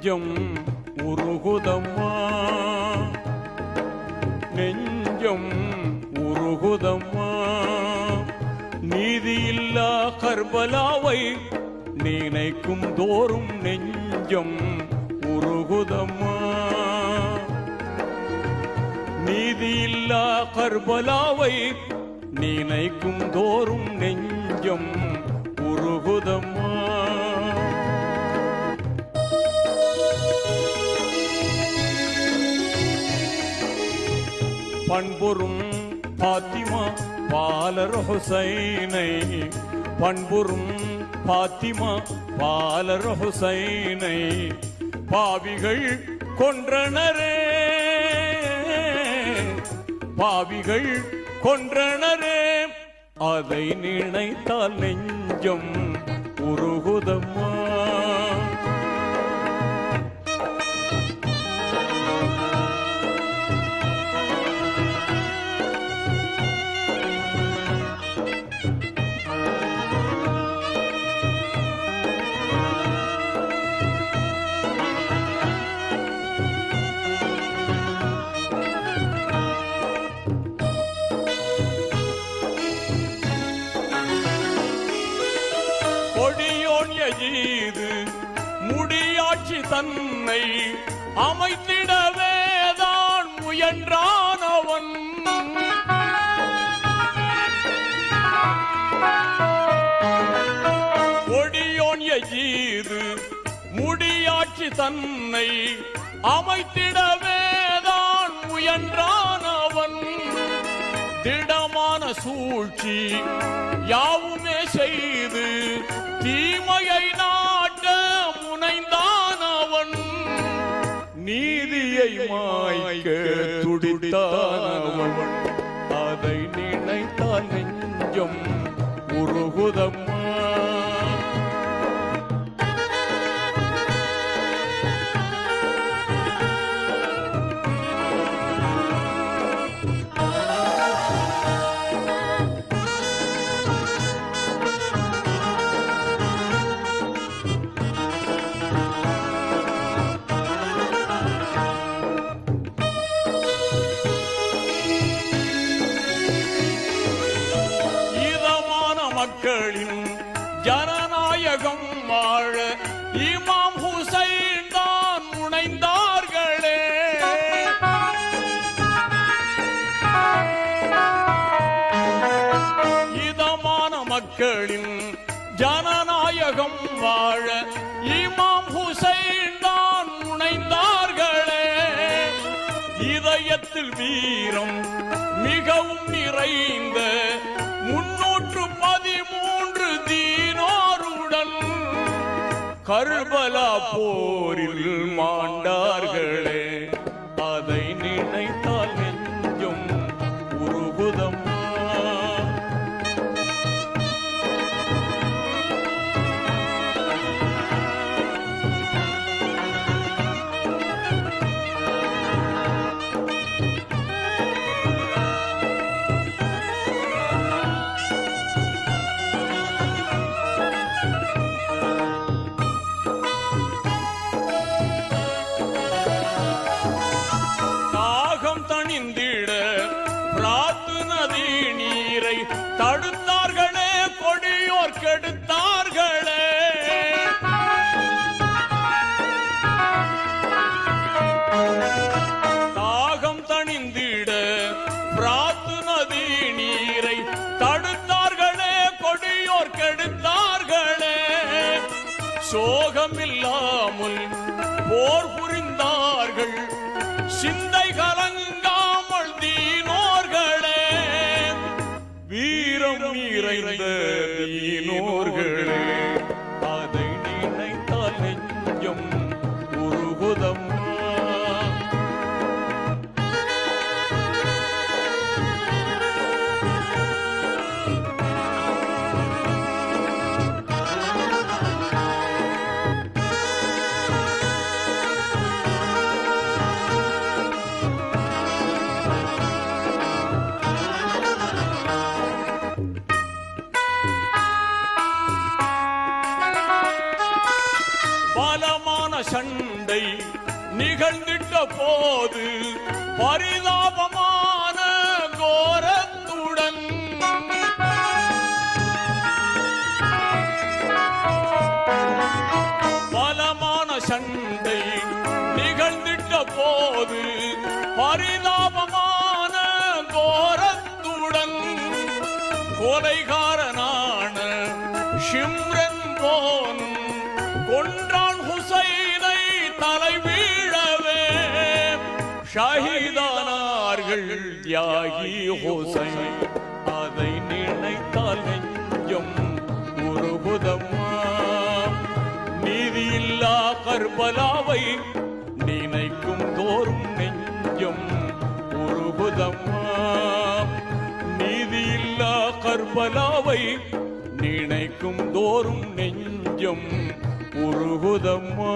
நெஞ்சம் உருகுதம்மா. நெஞ்சம் உருகுதம்மா. நீதியில்லா கர்பலாவை நினைக்கும் தோறும் நெஞ்சம் உருகுதம்மா. நீதியில்லா கர்பலாவை நினைக்கும் தோறும் நெஞ்சம் உருகுதம்மா. பண்புறும் பாத்திமா பாலர் ஹுசைனை பண்புறும் பாத்திமா பாலர் ஹுசைனை பாவிகள் கொன்றனரே. பாவிகள் கொன்றனரே. அதை நினைத்தால் நெஞ்சம் உருகுதம்மா. தன்னை அமைத்திடவேதான் முயன்றானவன். கொடியோன் எஜீது முடியாட்சி தன்னை அமைத்திடவேதான் அவன் திடமான சூழ்ச்சி யாவுமே செய்து நீதியை மாய்க்க துடித்தான் அதை நினைத்தான் நெஞ்சம் உருகுதம்மா. மக்களின் ஜனநாயகம் வாழ இமாம் ஹுசைன் தான் முனைந்தார்களே. இதமான மக்களின் ஜனநாயகம் வாழ இமாம் ஹுசைன் தான் முனைந்தார்களே. இதயத்தில் வீரம் மிகவும் நிறைந்த கர்பலா போரில் மாண்டார்களே. நீரை தடுத்தார்களே கொடியோர் கெடுத்தார்களே. தாகம் தணிந்திட பிராத்து நதி நீரை தடுத்தார்களே கொடியோர் கெடுத்தார்களே. சோகம் இல்லாமல் போர் வீரம் நிறைந்த தீனோர்களே. நிகழ்ந்திட்ட போது பரிதாபமான கோரத்துடன். பலமான சண்டை நிகழ்ந்திட்ட போது பரிதாபமான கோரத்துடன். கொலைகாரனான சிம்ரன் போன ஷாஹிதானார்கள் தியாகி ஹுசைன். அதை நினைத்தால் நெஞ்சம் உருகுதம்மா. நீதியில்லா கர்பலாவை நினைக்கும் தோறும் நெஞ்சம் ஒரு உருகுதம்மா. நீதியில்லா கர்பலாவை நினைக்கும் தோறும் நெஞ்சம் உருகுதம்மா.